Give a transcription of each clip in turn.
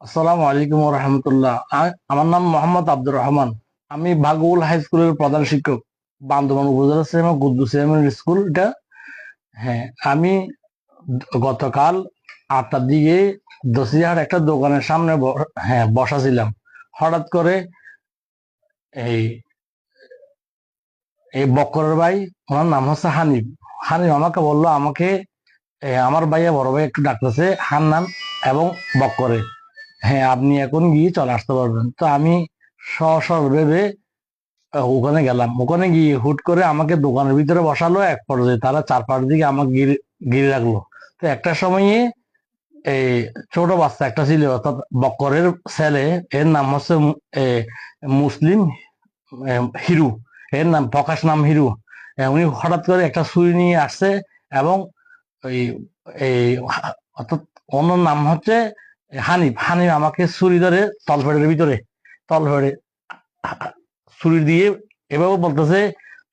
আসসালামু আলাইকুম রহমতুল্লাহ। আমার নাম মোহাম্মদ আব্দুর রহমান। আমি ভাগুল হাই স্কুলের প্রধান শিক্ষক। বান্দরবান উপজেলা সিনেমা কুদ্দুস স্কুল, এটা? হ্যাঁ আমি গতকাল আটটার দিকে দশিহাট একটা দোকানের সামনে হ্যাঁ বসা ছিলাম হঠাৎ করে এই এই বক্করের ভাই, ওনার নাম হচ্ছে হানিফ। হানিফ আমাকে বলল, আমাকে আমার ভাইয়া, বড় ভাই একটু ডাকতেছে। হান্নান এবং বক্করে। হ্যাঁ আপনি এখন গিয়ে চলে আসতে পারবেন। তো আমি সসর ভেবে ওখানে গেলাম। ওখানে গিয়ে হুট করে আমাকে দোকানের ভিতরে বসালো, এক পর্যায়ে তারা চার পাশ দিকে আমাকে গিরে গিরে রাখল। তো একটা সময়ে এই ছোট বাচ্চা একটা ছিল, অর্থাৎ বক্করের ছেলে, এর নাম হচ্ছে মুসলিম হিরু। এর নাম, প্রকাশ নাম হিরু। উনি হঠাৎ করে একটা ছুরি নিয়ে আসছে এবং ওই, এই, অর্থাৎ ওনার নাম হচ্ছে হানিফ হানিফ আমাকে ছুরি ধরে তলফেড়ের ভিতরে তলফেড়ে ছুরি দিয়ে এভাবে বলতেছে,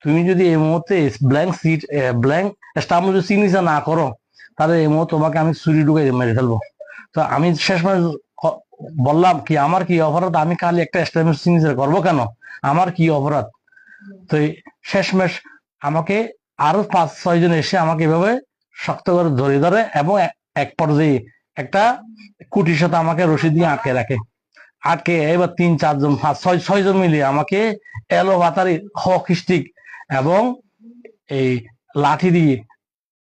তুমি যদি এই মুহূর্তে ব্ল্যাঙ্ক সিট ব্ল্যাঙ্ক স্টাম্প যদি সিগনেচার না করো, তাহলে এই মুহূর্তে তোমাকে আমি ছুরি ঢুকে মেরে ফেলব। তো আমি শেষ বললাম কি, আমার কি অপরাধ? আমি খালি একটা স্টাম্প সিগনেচার করব কেন? আমার কি অপরাধ? তো শেষমেশ আমাকে আরও পাঁচ ছয় জন এসে আমাকে এভাবে শক্ত করে ধরে ধরে এবং এক পর্যায়ে একটা কুটির সাথে আমাকে রশি দিয়ে আটকে রাখে। আটকে এবার তিন, চারজন, পাঁচ, ছয় ছয় জন মিলিয়ে আমাকে এলো বাতারি হক স্টিক এবং এই লাঠি দিয়ে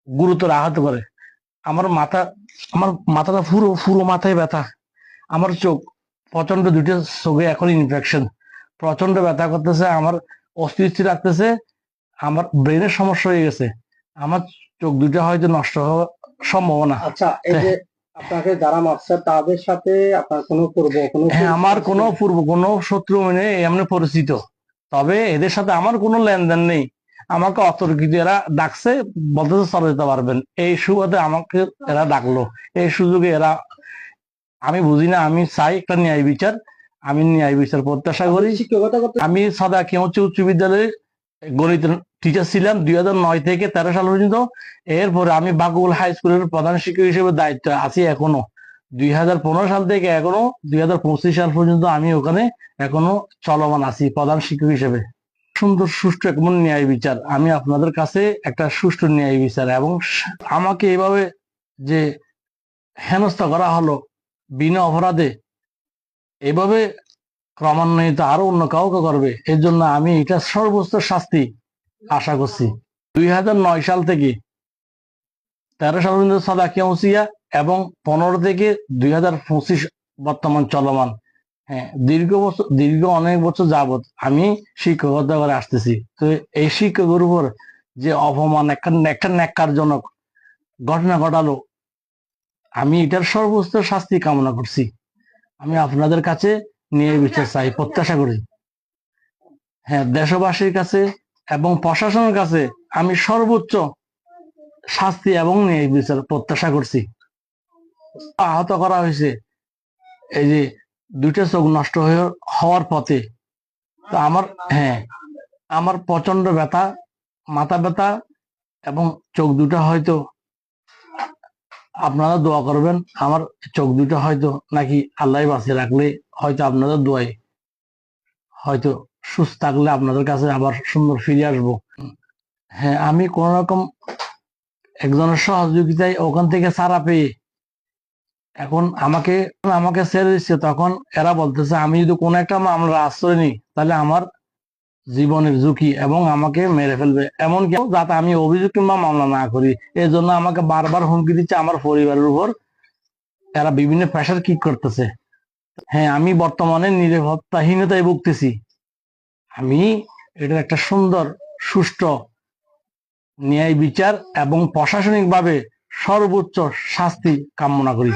গুরুতর আহত করে। আমার মাথা, আমার মাথাটা পুরো পুরো মাথায় ব্যথা। আমার চোখ প্রচণ্ড দুটো চোখে এখন ইনফেকশন প্রচণ্ড ব্যথা করতেছে, আমার অস্থির রাখতেছে আমার ব্রেনের সমস্যা হয়ে গেছে। আমার চোখ দুটো হয়তো নষ্ট হওয়ার সম্ভাবনা। আচ্ছা এই যে আপনাকে যারা মারছে তাদের সাথে আপনার কোনো পূর্ব কোনো হ্যাঁ আমার কোনো পূর্ব কোনো শত্রু নেই এমনি পরিচিত। তবে এদের সাথে আমার কোনো লেনদেন নেই। আমাকে অতর্কিত এরা ডাকছে বলতেছে চলে যেতে পারবেন। এই সুবাদে আমাকে এরা ডাকলো। এই সুযোগে এরা আমি বুঝি না আমি চাই একটা ন্যায় বিচার। আমি ন্যায় বিচার প্রত্যাশা করি। শিক্ষকতা আমি সাদা কেমচি উচ্চ বিদ্যালয়ে গণিত টিচার ছিলাম দুই নয় থেকে তেরো সাল পর্যন্ত। এরপরে আমি বাকুল হাই স্কুলের প্রধান শিক্ষক হিসেবে দায়িত্ব আছি এখনও। দুই হাজার পনেরো সাল থেকে এখনও, দুই হাজার পঁচিশ সাল পর্যন্ত আমি ওখানে এখনও চলমান আছি প্রধান শিক্ষক হিসেবে। সুন্দর, সুষ্ঠু এমন ন্যায় বিচার। আমি আপনাদের কাছে একটা সুষ্ঠু ন্যায় বিচার এবং আমাকে এভাবে যে হেনস্থা করা হলো বিনা অপরাধে, এভাবে ক্রমান্বয়ে আরও অন্য কাউকে করবে, এর জন্য আমি এটা সর্বোচ্চ শাস্তি আশা করছি। দুই নয় সাল থেকে তেরো সাল পর্যন্ত সাদা কেউসিয়া এবং পনেরো থেকে দুই হাজার পঁচিশ বর্তমান চলমান। হ্যাঁ দীর্ঘ বছর, দীর্ঘ অনেক বছর যাবত আমি শিক্ষকতা করে আসতেছি। তো এই শিক্ষকের উপর যে অপমান, একটা একটা ন্যাক্কারজনক ঘটনা ঘটালো, আমি এটার সর্বোচ্চ শাস্তি কামনা করছি। আমি আপনাদের কাছে নিয়ে বিচার চাই প্রত্যাশা করি। হ্যাঁ দেশবাসীর কাছে এবং প্রশাসনের কাছে আমি সর্বোচ্চ শাস্তি এবং ন্যায় বিচার প্রত্যাশা করছি। আহত করা হয়েছে এই যে দুইটা চোখ নষ্ট হয়ে হওয়ার পথে। তো আমার হ্যাঁ আমার প্রচণ্ড ব্যথা মাথা ব্যথা এবং চোখ দুটা হয়তো আপনারা দোয়া করবেন আমার চোখ দুটো হয়তো নাকি আল্লাহ বাঁচিয়ে রাখলে হয়তো আপনাদের দোয়াই। হয়তো সুস্থ থাকলে আপনাদের কাছে আবার সুন্দর ফিরে আসব। হ্যাঁ আমি কোন রকম একজনের সহযোগিতায় ওখান থেকে সারা পেয়ে এখন আমাকে আমাকে ছেড়ে দিচ্ছে। তখন এরা বলতেছে, আমি যদি কোনো একটা মামলা আশ্রয় নিই, তাহলে আমার জীবনের ঝুঁকি এবং আমাকে মেরে ফেলবে। এমনকি যাতে আমি অভিযোগ কিংবা মামলা না করি। এই জন্য আমাকে বারবার হুমকি দিচ্ছে আমার পরিবারের উপর। এরা বিভিন্ন প্রেশার কিক করতেছে। হ্যাঁ আমি বর্তমানে নিরাপত্তাহীনতায় ভুগতেছি। আমি এটা একটা সুন্দর, সুষ্ঠু ন্যায় বিচার এবং প্রশাসনিকভাবে সর্বোচ্চ শাস্তি কামনা করি।